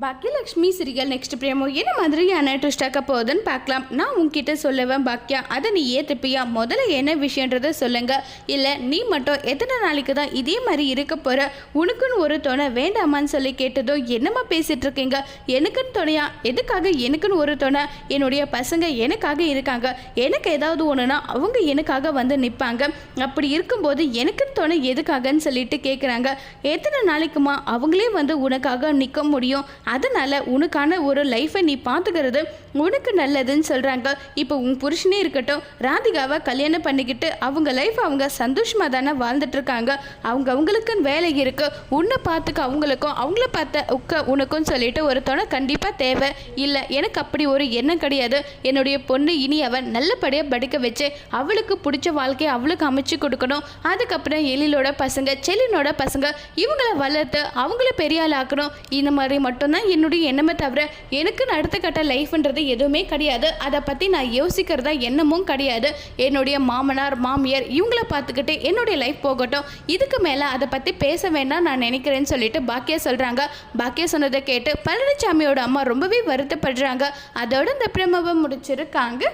Bhagyalakshmi சிரிகள் next பிரேமோ என்ன மாதிரியான ட்விஸ்டாக்க போகுதுன்னு பார்க்கலாம். நான் உங்ககிட்ட சொல்லுவேன் பாக்கியா அதை நீ ஏற்றுப்பியா முதல்ல என்ன விஷயன்றத சொல்லுங்க. இல்லை நீ மட்டும் எத்தனை நாளைக்கு தான் இதே மாதிரி இருக்க போகிற உனக்குன்னு ஒரு துணை வேண்டாமான்னு சொல்லி கேட்டதோ என்னம்மா பேசிகிட்டு இருக்கீங்க? எனக்குன்னு துணையா? எதுக்காக எனக்குன்னு ஒரு துணை? என்னுடைய பசங்க எனக்காக இருக்காங்க. எனக்கு ஏதாவது ஒன்றுனா அவங்க எனக்காக வந்து நிற்பாங்க அப்படி இருக்கும்போது எனக்குன்னு துணை எதுக்காகன்னு சொல்லிட்டு கேட்குறாங்க எத்தனை நாளைக்குமா அவங்களே வந்து உனக்காக நிற்க முடியும்? அதனால் உனக்கான ஒரு லைஃப்பை நீ பார்த்துக்கிறது உனக்கு நல்லதுன்னு சொல்கிறாங்க இப்போ உன் புருஷனே இருக்கட்டும் ராதிகாவை கல்யாணம் பண்ணிக்கிட்டு அவங்க லைஃப் அவங்க சந்தோஷமாக தானே வாழ்ந்துட்டுருக்காங்க அவங்க அவங்களுக்குன்னு வேலை இருக்குது உன்னை பார்த்துக்க அவங்களுக்கும் அவங்கள பார்த்த உக்க உனக்கும் சொல்லிட்டு ஒரு துணை கண்டிப்பாக தேவை. இல்லை எனக்கு அப்படி ஒரு எண்ணம் கிடையாது. என்னுடைய பொண்ணு இனி அவன் நல்லபடியாக படிக்க வச்சு அவளுக்கு பிடிச்ச வாழ்க்கையை அவளுக்கு அமைச்சு கொடுக்கணும். அதுக்கப்புறம் எழிலோட பசங்க செல்லினோட பசங்க இவங்கள வளர்த்து அவங்கள பெரிய ஆள் ஆக்கணும் இந்த மாதிரி மட்டும் மட்டும்தான் என்னுடைய எண்ணமே தவிர எனக்கு அடுத்த கட்ட லைஃப்ன்றது எதுவுமே கிடையாது. அதை பற்றி நான் யோசிக்கிறதா எண்ணமும் கிடையாது. என்னுடைய மாமனார் மாமியார் இவங்கள பார்த்துக்கிட்டு என்னுடைய லைஃப் போகட்டும். இதுக்கு மேலே அதை பற்றி பேச வேண்டாம் நான் நினைக்கிறேன்னு சொல்லிட்டு பாக்கியா சொல்கிறாங்க பாக்கியா சொன்னதை கேட்டு பழனிசாமியோட அம்மா ரொம்பவே வருத்தப்படுறாங்க. அதோட இந்த பிரமவை முடிச்சிருக்காங்க.